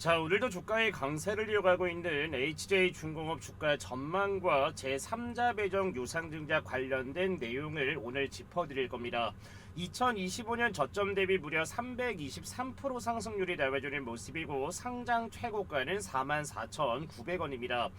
자 오늘도 주가의 강세를 이어가고 있는 HJ 중공업 주가 전망과 제3자 배정 유상증자 관련된 내용을 오늘 짚어드릴 겁니다. 2025년 저점 대비 무려 323% 상승률이 나와주는 모습이고 상장 최고가는 44,900원입니다.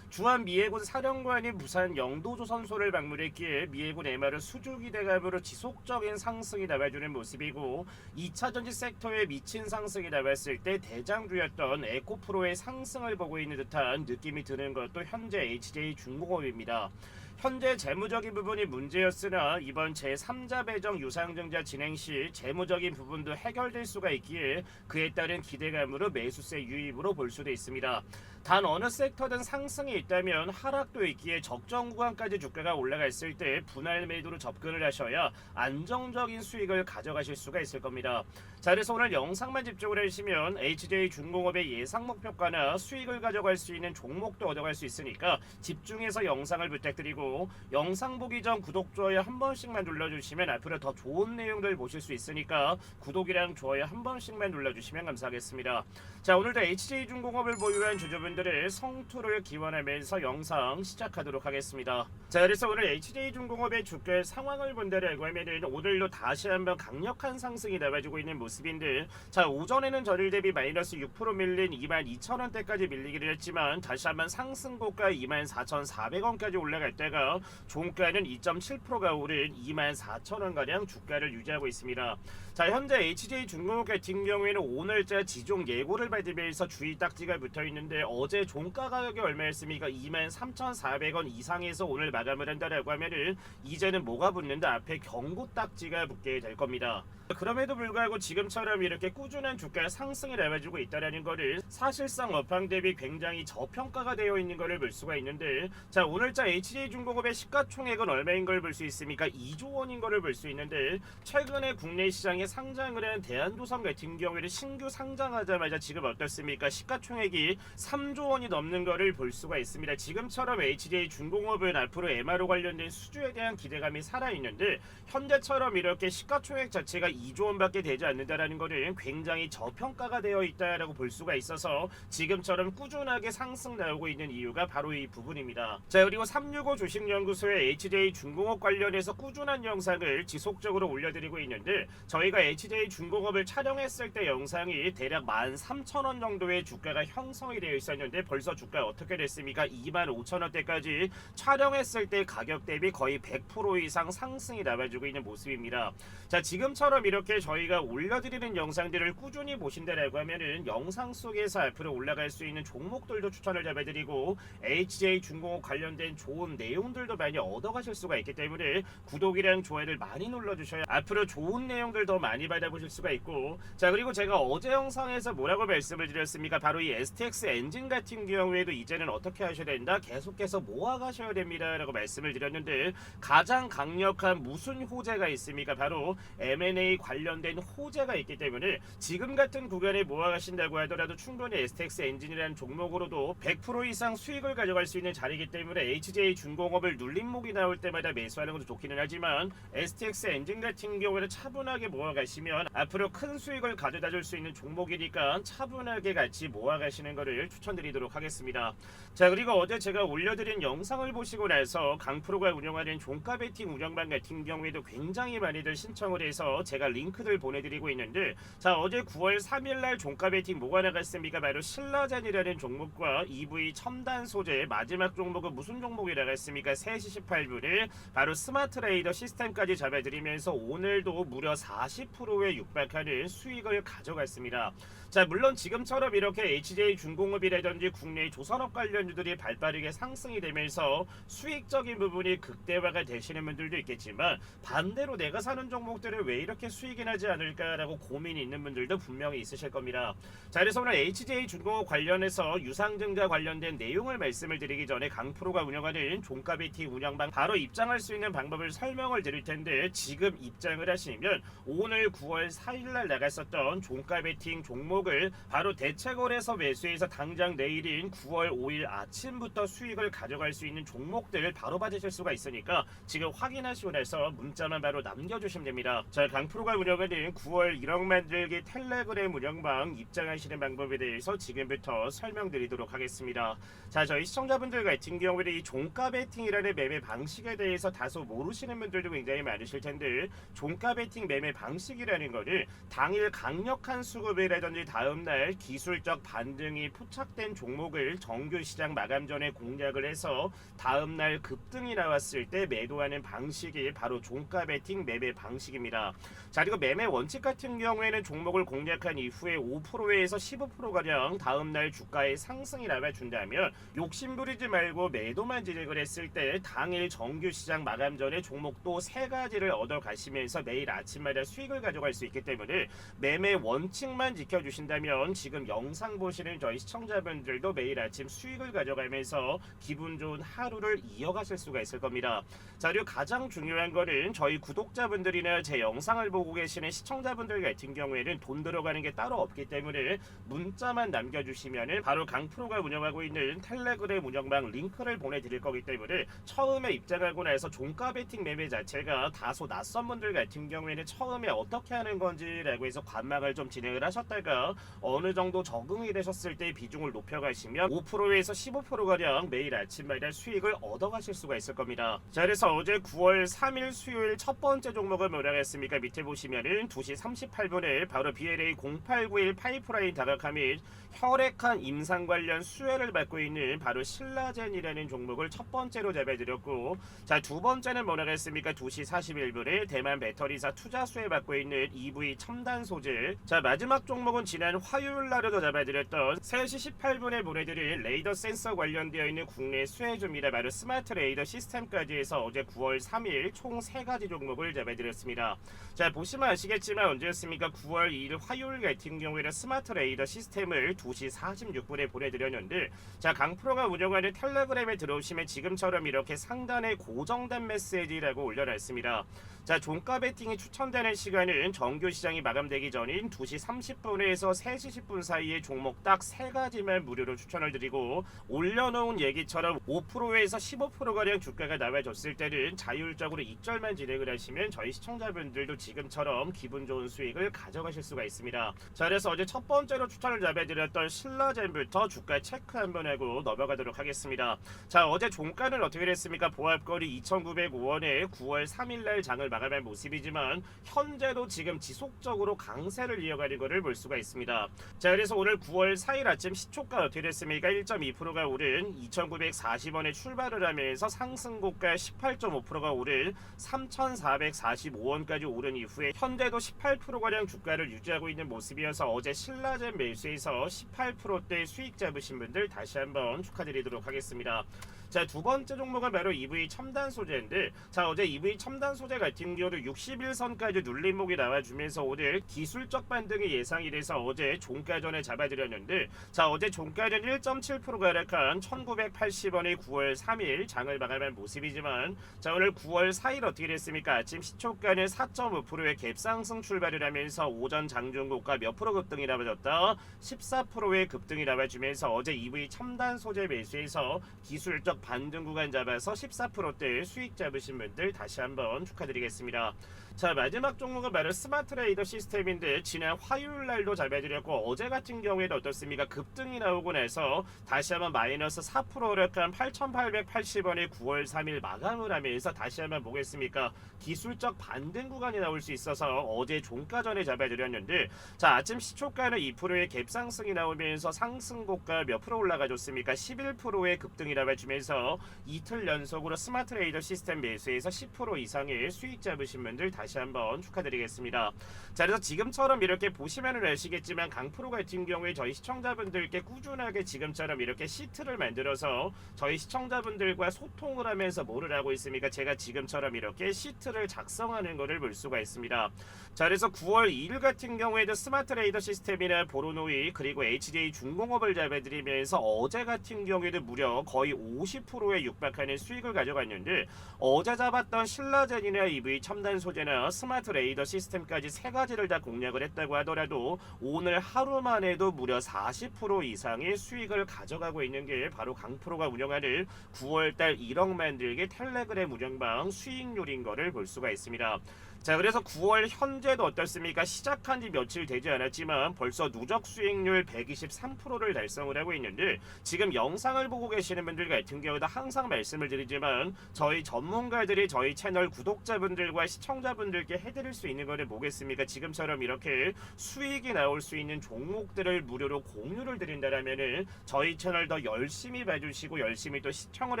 주한 미해군 사령관이 부산 영도조선소를 방문했기에 미해군 MR은 수주기 대감으로 지속적인 상승이 나와주는 모습이고 2차 전지 섹터에 미친 상승이 나왔을 때 대장주였던 에코프로의 상승을 보고 있는 듯한 느낌이 드는 것도 현재 HJ 중공업입니다. 현재 재무적인 부분이 문제였으나 이번 제3자 배정 유상증자 진행 시 재무적인 부분도 해결될 수가 있기에 그에 따른 기대감으로 매수세 유입으로 볼 수도 있습니다. 단 어느 섹터든 상승이 있다면 하락도 있기에 적정 구간까지 주가가 올라갔을 때 분할 매도로 접근을 하셔야 안정적인 수익을 가져가실 수가 있을 겁니다. 자 그래서 오늘 영상만 집중을 하시면 HJ 중공업의 예상 목표가나 수익을 가져갈 수 있는 종목도 얻어갈 수 있으니까 집중해서 영상을 부탁드리고 영상 보기 전 구독 좋아요 한 번씩만 눌러주시면 앞으로 더 좋은 내용들 보실 수 있으니까 구독이랑 좋아요 한 번씩만 눌러주시면 감사하겠습니다. 자 오늘도 HJ 중공업을 보유한 주주분 들의 성투를 기원하면서 영상 시작하도록 하겠습니다. 자 그래서 오늘 HJ 중공업의 주가 상황을 본다라고 하면은 오늘도 다시 한번 강력한 상승이 나와주고 있는 모습인데 자 오전에는 전일 대비 마이너스 6% 밀린 22,000원대까지 밀리기를 했지만 다시 한번 상승 고가 24,400원까지 올라갔다가 종가는 2.7%가 오른 24,000원가량 주가를 유지하고 있습니다. 자 현재 HJ 중공업 같은 경우에는 오늘자 지종 예고를 받으면서 주의 딱지가 붙어 있는데 어제 종가 가격이 얼마였습니까? 23,400원 이상에서 오늘 마감을 한다라고 하면은 이제는 뭐가 붙는다 앞에 경고 딱지가 붙게 될 겁니다. 그럼에도 불구하고 지금처럼 이렇게 꾸준한 주가 상승이 나와주고 있다라는 거를 사실상 업황 대비 굉장히 저평가가 되어 있는 것을 볼 수가 있는데 자 오늘자 HJ중공업의 시가총액은 얼마인 걸 볼 수 있습니까? 2조 원인 것을 볼 수 있는데 최근에 국내 시장에 상장을 한 대한도선 같은 경우에는 신규 상장하자마자 지금 어떻습니까? 시가총액이 3조 원이 넘는 것을 볼 수가 있습니다. 지금처럼 HJ중공업은 앞으로 MRO 관련된 수주에 대한 기대감이 살아있는데 현재처럼 이렇게 시가총액 자체가 2조 원밖에 되지 않는다라는 것은 굉장히 저평가가 되어 있다라고 볼 수가 있어서 지금처럼 꾸준하게 상승 나오고 있는 이유가 바로 이 부분입니다. 자 그리고 365 주식연구소의 HJ 중공업 관련해서 꾸준한 영상을 지속적으로 올려드리고 있는데 저희가 HJ 중공업을 촬영했을 때 영상이 대략 13,000원 정도의 주가가 형성이 되어 있었는데 벌써 주가 어떻게 됐습니까? 25,000원대까지 촬영했을 때 가격 대비 거의 100% 이상 상승이 나와주고 있는 모습입니다. 자 지금처럼 이렇게 저희가 올려드리는 영상들을 꾸준히 보신다라고 하면은 영상 속에서 앞으로 올라갈 수 있는 종목들도 추천을 잡아드리고 HJ 중공업 관련된 좋은 내용들도 많이 얻어가실 수가 있기 때문에 구독이랑 좋아요를 많이 눌러주셔야 앞으로 좋은 내용들 더 많이 받아보실 수가 있고. 자 그리고 제가 어제 영상에서 뭐라고 말씀을 드렸습니까? 바로 이 STX 엔진 같은 경우에도 이제는 어떻게 하셔야 된다? 계속해서 모아가셔야 됩니다 라고 말씀을 드렸는데 가장 강력한 무슨 호재가 있습니까? 바로 M&A 관련된 호재가 있기 때문에 지금 같은 구간에 모아가신다고 하더라도 충분히 STX 엔진이라는 종목으로도 100% 이상 수익을 가져갈 수 있는 자리이기 때문에 HJ 중공업을 눌림목이 나올 때마다 매수하는 것도 좋기는 하지만 STX 엔진 같은 경우에는 차분하게 모아가시면 앞으로 큰 수익을 가져다 줄 수 있는 종목이니까 차분하게 같이 모아가시는 것을 추천드리도록 하겠습니다. 자 그리고 어제 제가 올려드린 영상을 보시고 나서 강프로가 운영하는 종가 베팅 운영방 같은 경우에도 굉장히 많이들 신청을 해서 제가 링크들 보내드리고 있는데 자 어제 9월 3일날 종가 베팅 뭐가 나갔습니까? 바로 신라젠이라는 종목과 EV 첨단 소재 마지막 종목은 무슨 종목이 나갔습니까? 3시 18분에 바로 스마트 레이더 시스템까지 잡아드리면서 오늘도 무려 40%에 육박하는 수익을 가져갔습니다. 자 물론 지금처럼 이렇게 HJ 중공업이라든지 국내 조선업 관련주들이 발빠르게 상승이 되면서 수익적인 부분이 극대화가 되시는 분들도 있겠지만 반대로 내가 사는 종목들을 왜 이렇게 수익이 나지 않을까라고 고민이 있는 분들도 분명히 있으실 겁니다. 자 그래서 오늘 HJ 중공업 관련해서 유상증자 관련된 내용을 말씀을 드리기 전에 강프로가 운영하는 종가 베팅 운영방 바로 입장할 수 있는 방법을 설명을 드릴 텐데 지금 입장을 하시면 오늘 9월 4일날 나갔었던 종가 베팅 종목을 바로 대체거래소 매수해서 당장 내일인 9월 5일 아침부터 수익을 가져갈 수 있는 종목들 바로 받으실 수가 있으니까 지금 확인하시고 나서 문자만 바로 남겨주시면 됩니다. 자 강프로 강프로가 운영하는 9월 1억 만들기 텔레그램 운영방 입장하시는 방법에 대해서 지금부터 설명드리도록 하겠습니다. 자, 저희 시청자분들 같은 경우에는 이 종가 베팅이라는 매매 방식에 대해서 다소 모르시는 분들도 굉장히 많으실 텐데 종가 베팅 매매 방식이라는 거는 당일 강력한 수급이라든지 다음날 기술적 반등이 포착된 종목을 정규 시장 마감 전에 공략을 해서 다음날 급등이 나왔을 때 매도하는 방식이 바로 종가 베팅 매매 방식입니다. 자 그리고 매매 원칙 같은 경우에는 종목을 공략한 이후에 5%에서 15%가량 다음날 주가의 상승이 나와준다면 욕심 부리지 말고 매도만 진행을 했을 때 당일 정규 시장 마감 전에 종목도 세 가지를 얻어 가시면서 매일 아침마다 수익을 가져갈 수 있기 때문에 매매 원칙만 지켜주신다면 지금 영상 보시는 저희 시청자분들도 매일 아침 수익을 가져가면서 기분 좋은 하루를 이어가실 수가 있을 겁니다. 자 그리고 가장 중요한 거는 저희 구독자분들이나 제 영상을 보고 계시는 시청자분들 같은 경우에는 돈 들어가는 게 따로 없기 때문에 문자만 남겨주시면은 바로 강프로가 운영하고 있는 텔레그램 운영방 링크를 보내드릴 거기 때문에 처음에 입장하고 나서 종가 베팅 매매 자체가 다소 낯선 분들 같은 경우에는 처음에 어떻게 하는 건지라고 해서 관망을 좀 진행을 하셨다가 어느 정도 적응이 되셨을 때 비중을 높여가시면 5%에서 15%가량 매일 아침마다 수익을 얻어가실 수가 있을 겁니다. 자 그래서 어제 9월 3일 수요일 첫 번째 종목을 뭐라 했습니까? 밑에 보시면 은 2시 38분에 바로 BLA 0891 파이프라인 다각화 및 혈액한 임상 관련 수혜를 받고 있는 바로 신라젠이라는 종목을 첫 번째로 잡아드렸고 자 두 번째는 뭐라 했습니까? 2시 41분에 대만 배터리사 투자 수혜 받고 있는 EV 첨단 소재 자 마지막 종목은 지난 화요일 날에도 잡아드렸던 3시 18분에 보내드릴 레이더 센서 관련되어 있는 국내 수혜주입니다. 바로 스마트 레이더 시스템까지 해서 어제 9월 3일 총 3가지 종목을 잡아드렸습니다. 자 보시면 아시겠지만 언제였습니까? 9월 2일 화요일 같은 경우에는 스마트 레이더 시스템을 2시 46분에 보내드렸는데 자 강프로가 운영하는 텔레그램에 들어오시면 지금처럼 이렇게 상단에 고정된 메시지라고 올려놨습니다. 자 종가 베팅이 추천되는 시간은 정규 시장이 마감되기 전인 2시 30분에서 3시 10분 사이에 종목 딱 세 가지만 무료로 추천을 드리고 올려놓은 얘기처럼 5%에서 15%가량 주가가 나와줬을 때는 자율적으로 익절만 진행을 하시면 저희 시청자분들도 지금처럼 기분 좋은 수익을 가져가실 수가 있습니다. 자 그래서 어제 첫 번째로 추천을 잡아드렸던 신라젠부터 주가 체크 한번 하고 넘어가도록 하겠습니다. 자 어제 종가는 어떻게 됐습니까? 보합거리 2,905원에 9월 3일날 장을 마감한 모습이지만 현재도 지금 지속적으로 강세를 이어가는 것을 볼 수가 있습니다. 자 그래서 오늘 9월 4일 아침 시초가 어떻게 됐습니까? 1.2%가 오른 2,940원에 출발을 하면서 상승 고가 18.5%가 오른 3,445원까지 오른 이후에 현재도 18%가량 주가를 유지하고 있는 모습이어서 어제 신라젠 매수에서 18%대 수익 잡으신 분들 다시 한번 축하드리도록 하겠습니다. 자, 두 번째 종목은 바로 EV 첨단 소재인데, 자, 어제 EV 첨단 소재 같은 경우는 61선까지 눌림목이 나와주면서 오늘 기술적 반등이 예상이 돼서 어제 종가 전에 잡아드렸는데, 자, 어제 종가는 1.7%가 하락한 1980원의 9월 3일 장을 마감한 모습이지만, 자, 오늘 9월 4일 어떻게 됐습니까? 아침 시초가는 4.5%의 갭상승 출발을 하면서 오전 장중고가 몇 프로 급등이 나와줬다? 14%의 급등이 나와주면서 어제 EV 첨단 소재 매수에서 기술적 반등 구간 잡아서 14%대 수익 잡으신 분들 다시 한번 축하드리겠습니다. 자 마지막 종목은 바로 스마트 레이더 시스템인데 지난 화요일 날도 잡아드렸고 어제 같은 경우에는 어떻습니까? 급등이 나오고 나서 다시 한번 마이너스 4% 오락한 8,880원에 9월 3일 마감을 하면서 다시 한번 보겠습니까? 기술적 반등 구간이 나올 수 있어서 어제 종가 전에 잡아드렸는데 자 아침 시초가는 2%의 갭상승이 나오면서 상승 고가 몇 프로 올라가줬습니까? 11%의 급등이 나와주면서 이틀 연속으로 스마트 레이더 시스템 매수에서 10% 이상의 수익 잡으신 분들 다시 한번 축하드리겠습니다. 자 그래서 지금처럼 이렇게 보시면은 아시겠지만 강프로 같은 경우에 저희 시청자분들께 꾸준하게 지금처럼 이렇게 시트를 만들어서 저희 시청자분들과 소통을 하면서 뭐를 하고 있습니까? 제가 지금처럼 이렇게 시트를 작성하는 것을 볼 수가 있습니다. 자 그래서 9월 2일 같은 경우에도 스마트 레이더 시스템이나 보로노이 그리고 HJ 중공업을 잡아드리면서 어제 같은 경우에도 무려 거의 50%에 육박하는 수익을 가져갔는데 어제 잡았던 신라젠이나 EV 첨단 소재나 스마트 레이더 시스템까지 세 가지를 다 공략을 했다고 하더라도 오늘 하루만 해도 무려 40% 이상의 수익을 가져가고 있는 게 바로 강프로가 운영하는 9월달 1억 만들기 텔레그램 운영방 수익률인 거를 볼 수가 있습니다. 자 그래서 9월 현재도 어떻습니까? 시작한 지 며칠 되지 않았지만 벌써 누적 수익률 123%를 달성을 하고 있는데 지금 영상을 보고 계시는 분들 같은 경우도 항상 말씀을 드리지만 저희 전문가들이 저희 채널 구독자분들과 시청자분들께 해드릴 수 있는 거는 뭐겠습니까? 지금처럼 이렇게 수익이 나올 수 있는 종목들을 무료로 공유를 드린다라면은 저희 채널 더 열심히 봐주시고 열심히 또 시청을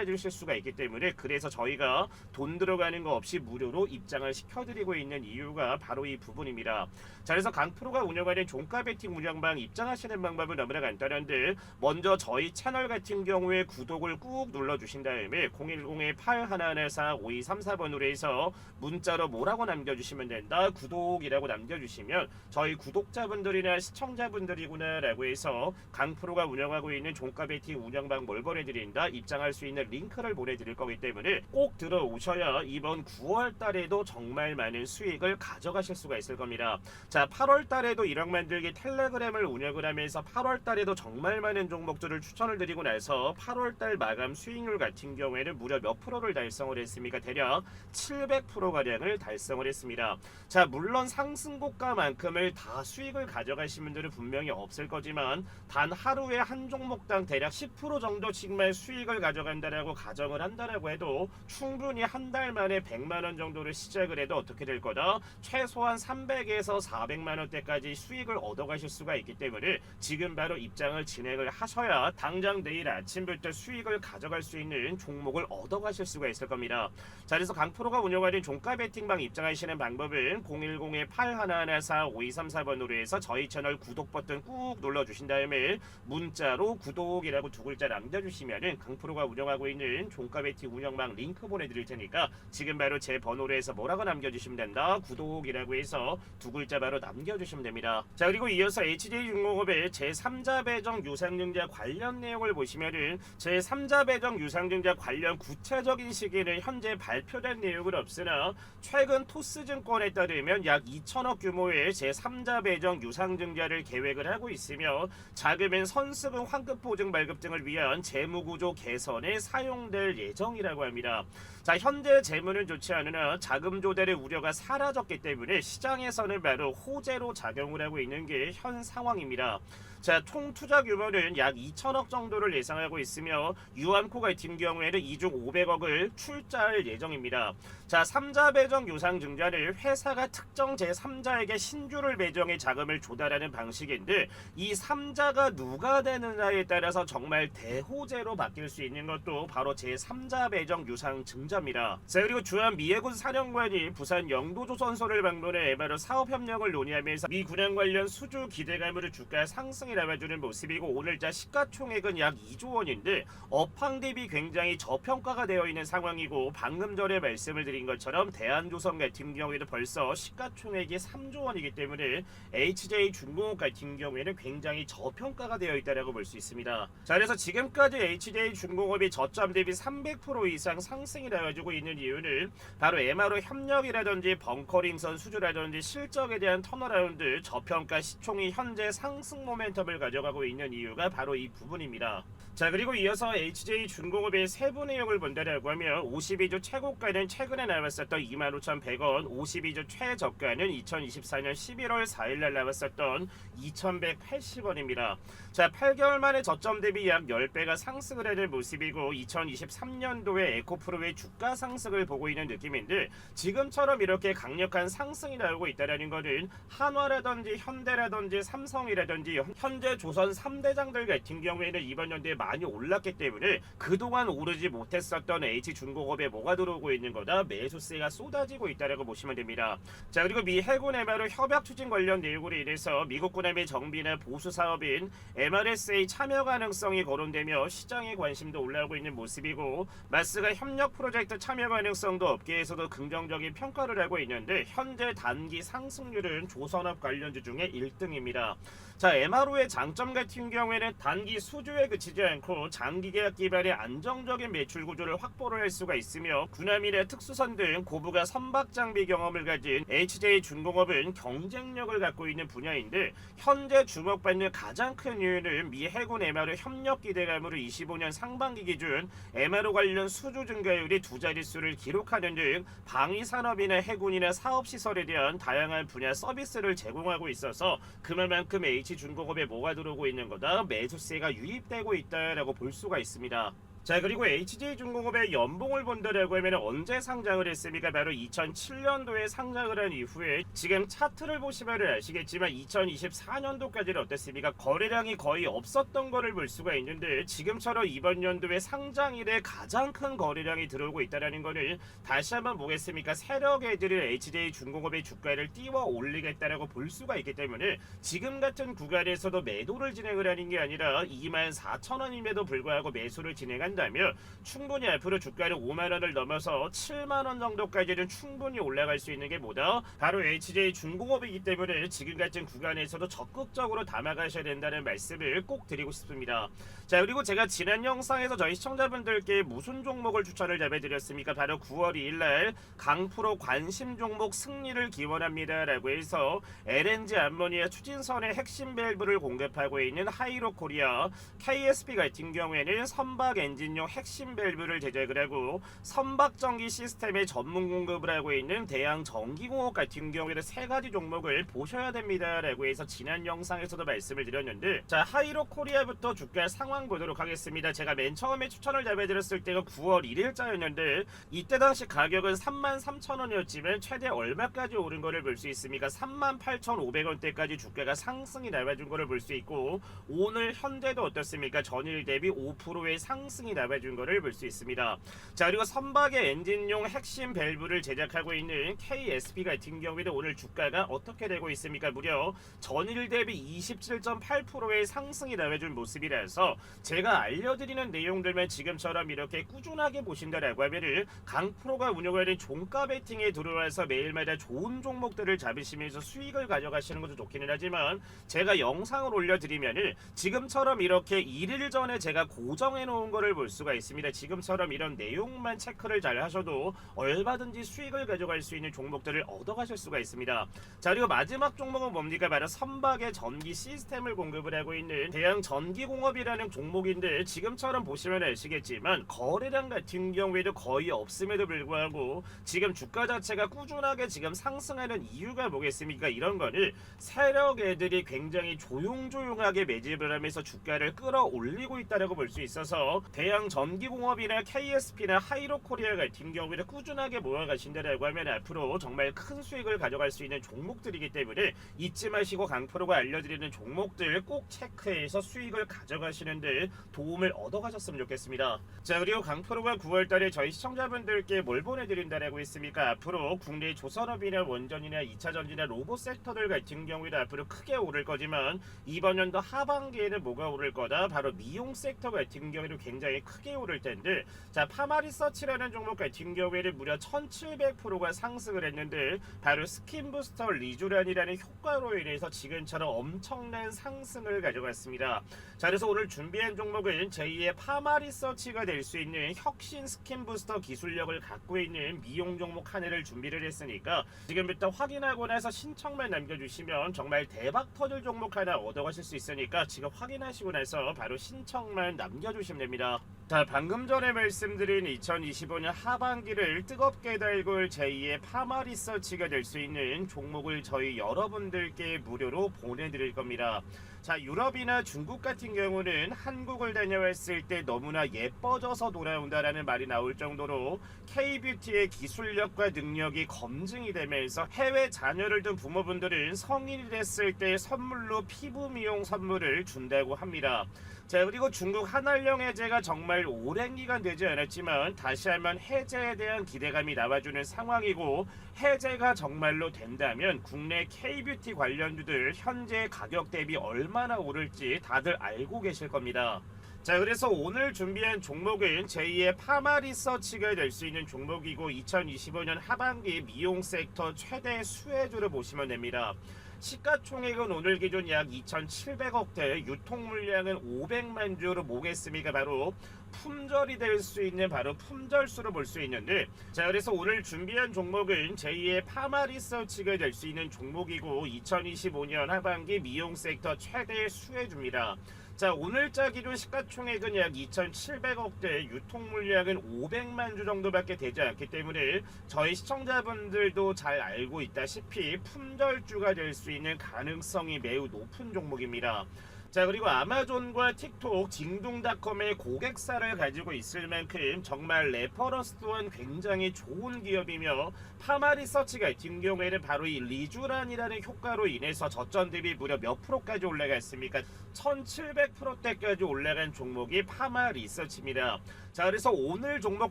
해주실 수가 있기 때문에 그래서 저희가 돈 들어가는 거 없이 무료로 입장을 시켜드리고 있는 이유가 바로 이 부분입니다. 자 그래서 강프로가 운영하는 종가 베팅 운영방 입장하시는 방법은 너무나 간단한데 먼저 저희 채널 같은 경우에 구독을 꾹 눌러주신 다음에 010-8114-5234번으로 해서 문자로 뭐라고 남겨주시면 된다 구독이라고 남겨주시면 저희 구독자분들이나 시청자분들이구나 라고 해서 강프로가 운영하고 있는 종가 베팅 운영방 뭘 보내드린다 입장할 수 있는 링크를 보내드릴 거기 때문에 꼭 들어오셔야 이번 9월 달에도 정말 많은 수익을 가져가실 수가 있을 겁니다. 자, 8월 달에도 1억 만들기 텔레그램을 운영을 하면서 8월 달에도 정말 많은 종목들을 추천을 드리고 나서 8월 달 마감 수익률 같은 경우에는 무려 몇 프로를 달성을 했습니까? 대략 700% 가량을 달성을 했습니다. 자, 물론 상승 고가만큼을 다 수익을 가져가신 분들은 분명히 없을 거지만 단 하루에 한 종목당 대략 10% 정도씩만 수익을 가져간다라고 가정을 한다라고 해도 충분히 한 달 만에 100만 원 정도를 시작을 해도 어떻게 될 거다? 최소한 300에서 400만 원대까지 수익을 얻어가실 수가 있기 때문에 지금 바로 입장을 진행을 하셔야 당장 내일 아침부터 수익을 가져갈 수 있는 종목을 얻어가실 수가 있을 겁니다. 자, 그래서 강프로가 운영하는 종가 베팅방 입장하시는 방법은 010-8114-5234번으로 해서 저희 채널 구독 버튼 꾹 눌러주신 다음에 문자로 구독이라고 두 글자 남겨주시면은 강프로가 운영하고 있는 종가 베팅 운영방 링크 보내드릴 테니까 지금 바로 제 번호로 해서 뭐라고 남겨주시면 된다. 구독이라고 해서 두 글자 바로 남겨주시면 됩니다. 자 그리고 이어서 HJ중공업의 제3자 배정 유상증자 관련 내용을 보시면은 제3자 배정 유상증자 관련 구체적인 시기는 현재 발표된 내용은 없으나 최근 토스증권에 따르면 약 2천억 규모의 제3자 배정 유상증자를 계획을 하고 있으며 자금은 선수금 환급 보증 발급 등을 위한 재무구조 개선에 사용될 예정이라고 합니다. 자 현재 재무는 좋지 않으나 자금 조달의 우려가 사라졌기 때문에 시장에서는 바로 호재로 작용을 하고 있는 게 현 상황입니다. 자, 총 투자 규모는 약 2천억 정도를 예상하고 있으며 유한코 같은 경우에는 이중 500억을 출자할 예정입니다. 자, 3자 배정 유상 증자를 회사가 특정 제3자에게 신주를 배정해 자금을 조달하는 방식인데 이 3자가 누가 되느냐에 따라서 정말 대호재로 바뀔 수 있는 것도 바로 제3자 배정 유상 증자입니다. 자, 그리고 주한 미해군 사령관이 부산 영도조선소를 방문해 에바로 사업 협력을 논의하면서 미 군함 관련 수주 기대감으로 주가 상승 이 나와주는 모습이고 오늘자 시가총액은 약 2조 원인데 업황 대비 굉장히 저평가가 되어 있는 상황이고 방금 전에 말씀을 드린 것처럼 대한조선 같은 경우에도 벌써 시가총액이 3조 원이기 때문에 HJ 중공업 같은 경우에는 굉장히 저평가가 되어 있다고 볼 수 있습니다. 자 그래서 지금까지 HJ 중공업이 저점 대비 300% 이상 상승이 나와주고 있는 이유는 바로 MRO 협력이라든지 벙커링선 수주라든지 실적에 대한 턴어라운드 저평가 시총이 현재 상승 모멘텀 을 가져가고 있는 이유가 바로 이 부분입니다. 자 그리고 이어서 HJ 중공업의 세부 내용을 본다라고 하면 52주 최고가는 최근에 나왔었던 25,100원 52주 최저가는 2024년 11월 4일날 나왔었던 2,180원입니다. 자 8개월 만에 저점 대비 약 10배가 상승을 하는 모습이고 2023년도에 에코프로의 주가 상승을 보고 있는 느낌인데 지금처럼 이렇게 강력한 상승이 나오고 있다는 것은 한화라든지 현대라든지 삼성이라든지 현재 조선 3대장들 같은 경우에는 이번 연도에 많이 올랐기 때문에 그동안 오르지 못했었던 H중공업에 뭐가 들어오고 있는 거다 매수세가 쏟아지고 있다고 보시면 됩니다. 자 그리고 미 해군 MRO 협약 추진 관련 내용으로 인해서 미국 군함의 정비나 보수 사업인 MRSA 참여 가능성이 거론되며 시장의 관심도 올라오고 있는 모습이고 마스가 협력 프로젝트 참여 가능성도 업계에서도 긍정적인 평가를 하고 있는데 현재 단기 상승률은 조선업 관련주 중에 1등입니다. 자 MRO의 장점 같은 경우에는 단기 수주에 그치지 않고 장기 계약 기반의 안정적인 매출 구조를 확보를 할 수가 있으며 군함이나 특수선 등 고부가 선박 장비 경험을 가진 HJ 중공업은 경쟁력을 갖고 있는 분야인데 현재 주목받는 가장 큰 이유는 미 해군 MRO 협력 기대감으로 25년 상반기 기준 MRO 관련 수주 증가율이 두 자릿수를 기록하는 등 방위 산업이나 해군이나 사업 시설에 대한 다양한 분야 서비스를 제공하고 있어서 그만큼 H 중공업에 뭐가 들어오고 있는 거다 매수세가 유입되고 있다라고 볼 수가 있습니다. 자 그리고 HJ중공업의 연봉을 본다라고 하면 언제 상장을 했습니까? 바로 2007년도에 상장을 한 이후에 지금 차트를 보시면 아시겠지만 2024년도까지는 어땠습니까? 거래량이 거의 없었던 거를 볼 수가 있는데 지금처럼 이번 연도에 상장 이래 가장 큰 거래량이 들어오고 있다는 거를 다시 한번 보겠습니까? 세력 애들이 HJ중공업의 주가를 띄워 올리겠다라고 볼 수가 있기 때문에 지금 같은 구간에서도 매도를 진행을 하는 게 아니라 24,000원임에도 불구하고 매수를 진행한 다면 충분히 앞으로 주가를 5만 원을 넘어서 7만 원 정도까지는 충분히 올라갈 수 있는 게 뭐다? 바로 HJ 중공업이기 때문에 지금 같은 구간에서도 적극적으로 담아가셔야 된다는 말씀을 꼭 드리고 싶습니다. 자 그리고 제가 지난 영상에서 저희 시청자분들께 무슨 종목을 추천을 잡아드렸습니까? 바로 9월 2일날 강프로 관심 종목 승리를 기원합니다 라고 해서 LNG 암모니아 추진선의 핵심 밸브를 공급하고 있는 하이로 코리아 KSP 같은 경우에는 선박 엔진 용 핵심 밸브를 제작을 하고 선박 전기 시스템의 전문 공급을 하고 있는 대양 전기공업 같은 경우에는 세 가지 종목을 보셔야 됩니다라고 해서 지난 영상에서도 말씀을 드렸는데 자 하이로 코리아부터 주가 상황 보도록 하겠습니다. 제가 맨 처음에 추천을 잡아드렸을 때가 9월 1일자였는데 이때 당시 가격은 33,000원이었지만 최대 얼마까지 오른 거를 볼 수 있습니까? 38,500원대까지 주가가 상승이 나와준 거를 볼 수 있고 오늘 현재도 어떻습니까? 전일 대비 5%의 상승이 나와준 거를 볼수 있습니다. 자 그리고 선박의 엔진용 핵심 밸브를 제작하고 있는 KSP 같은 경우에도 오늘 주가가 어떻게 되고 있습니까? 무려 전일 대비 27.8%의 상승이 나와준 모습이라서 제가 알려드리는 내용들만 지금처럼 이렇게 꾸준하게 보신다라고 하면은 강프로가 운영하는 종가 베팅에 들어와서 매일마다 좋은 종목들을 잡으시면서 수익을 가져가시는 것도 좋기는 하지만 제가 영상을 올려드리면은 지금처럼 이렇게 일일 전에 제가 고정해 놓은 거를 볼 수가 있습니다. 지금처럼 이런 내용만 체크를 잘 하셔도 얼마든지 수익을 가져갈 수 있는 종목들을 얻어가실 수가 있습니다. 자 그리고 마지막 종목은 뭡니까? 바로 선박의 전기 시스템을 공급을 하고 있는 대양 전기공업이라는 종목인데 지금처럼 보시면 아시겠지만 거래량 같은 경우에도 거의 없음에도 불구하고 지금 주가 자체가 꾸준하게 지금 상승하는 이유가 뭐겠습니까? 이런 거는 세력 애들이 굉장히 조용조용하게 매집을 하면서 주가를 끌어올리고 있다라고 볼 수 있어서 대양 전기공업이나 KSP나 하이로코리아 같은 경우에는 꾸준하게 모아가 신다라고 하면 앞으로 정말 큰 수익을 가져갈 수 있는 종목들이기 때문에 잊지 마시고 강프로가 알려드리는 종목들 꼭 체크해서 수익을 가져가시는데 도움을 얻어가셨으면 좋겠습니다. 자 그리고 강프로가 9월달에 저희 시청자분들께 뭘 보내드린다라고 했습니까? 앞으로 국내 조선업이나 원전이나 2차전지나 로봇 섹터들 같은 경우에도 앞으로 크게 오를 거지만 이번 연도 하반기에는 뭐가 오를 거다? 바로 미용 섹터 같은 경우에도 굉장히 크게 오를 텐데 자 파마리서치라는 종목 같은 경우에는 무려 1700%가 상승을 했는데 바로 스킨부스터 리주란이라는 효과로 인해서 지금처럼 엄청난 상승을 가져갔습니다. 자 그래서 오늘 준비한 종목은 제2의 파마리서치가 될 수 있는 혁신 스킨부스터 기술력을 갖고 있는 미용 종목 하나를 준비를 했으니까 지금부터 확인하고 나서 신청만 남겨주시면 정말 대박 터질 종목 하나 얻어가실 수 있으니까 지금 확인하시고 나서 바로 신청만 남겨주시면 됩니다. 자 방금 전에 말씀드린 2025년 하반기를 뜨겁게 달굴 제2의 파마 리서치가 될 수 있는 종목을 저희 여러분들께 무료로 보내드릴 겁니다. 자 유럽이나 중국 같은 경우는 한국을 다녀왔을 때 너무나 예뻐져서 돌아온다라는 말이 나올 정도로 K뷰티의 기술력과 능력이 검증이 되면서 해외 자녀를 둔 부모분들은 성인이 됐을 때 선물로 피부 미용 선물을 준다고 합니다. 자 그리고 중국 한알령 해제가 정말 오랜 기간 되지 않았지만 다시 한번 해제에 대한 기대감이 나와주는 상황이고 해제가 정말로 된다면 국내 K뷰티 관련주들 현재 가격 대비 얼마 나 오를지 다들 알고 계실 겁니다. 자 그래서 오늘 준비한 종목은 제2의 파마 리서치가 될 수 있는 종목이고 2025년 하반기 미용 섹터 최대 수혜주를 보시면 됩니다. 시가총액은 오늘 기준 약 2,700억대, 유통 물량은 500만 주로 모겠습니까? 바로 품절이 될 수 있는 바로 품절수로 볼 수 있는데 자 그래서 오늘 준비한 종목은 제2의 파마 리서치가 될 수 있는 종목이고 2025년 하반기 미용 섹터 최대 수혜주입니다. 자 오늘자 기준 시가총액은 약 2,700억대, 유통 물량은 500만 주 정도밖에 되지 않기 때문에 저희 시청자분들도 잘 알고 있다시피 품절주가 될 수 있는 가능성이 매우 높은 종목입니다. 자 그리고 아마존과 틱톡, 징둥닷컴의 고객사를 가지고 있을 만큼 정말 레퍼런스 또한 굉장히 좋은 기업이며 파마 리서치 같은 경우에는 바로 이 리주란이라는 효과로 인해서 저점 대비 무려 몇 프로까지 올라갔습니까? 1700%대까지 올라간 종목이 파마 리서치입니다. 자 그래서 오늘 종목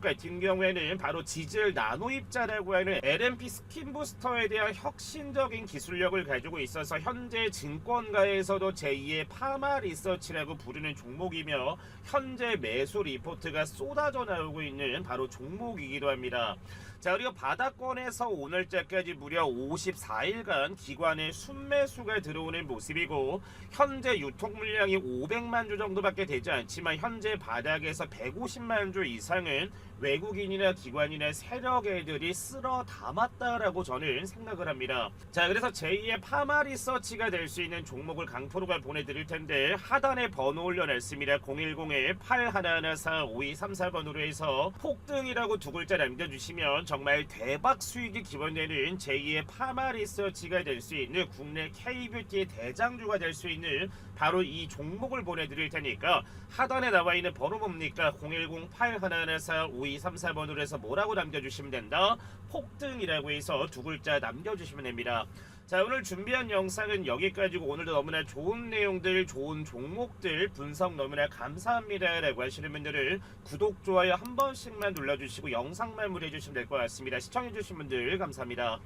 같은 경우에는 바로 지질 나노 입자라고 하는 LMP 스킨 부스터에 대한 혁신적인 기술력을 가지고 있어서 현재 증권가에서도 제2의 파마 리서치라고 부르는 종목이며 현재 매수 리포트가 쏟아져 나오고 있는 바로 종목이기도 합니다. 자 그리고 바닥권에서 오늘자까지 무려 54일간 기관의 순매수가 들어오는 모습이고 현재 유통 물량이 500만 주 정도밖에 되지 않지만 현재 바닥에서 150만 주 이상은 외국인이나 기관이나 세력 애들이 쓸어 담았다라고 저는 생각을 합니다. 자 그래서 제2의 파마 리서치가 될 수 있는 종목을 강프로가 보내드릴 텐데 하단에 번호 올려놨습니다. 010에 81145234번으로 해서 폭등이라고 두 글자 남겨주시면 정말 대박 수익이 기본되는 제2의 파마 리서치가 될 수 있는 국내 K뷰티의 대장주가 될 수 있는 바로 이 종목을 보내드릴 테니까 하단에 나와 있는 번호 뭡니까? 010-8114-5234 번으로 해서 뭐라고 남겨주시면 된다. 폭등이라고 해서 두 글자 남겨주시면 됩니다. 자 오늘 준비한 영상은 여기까지고 오늘도 너무나 좋은 내용들 좋은 종목들 분석 너무나 감사합니다 라고 하시는 분들은 구독 좋아요 한 번씩만 눌러주시고 영상 마무리해 주시면 될 것 같습니다 시청해 주신 분들 감사합니다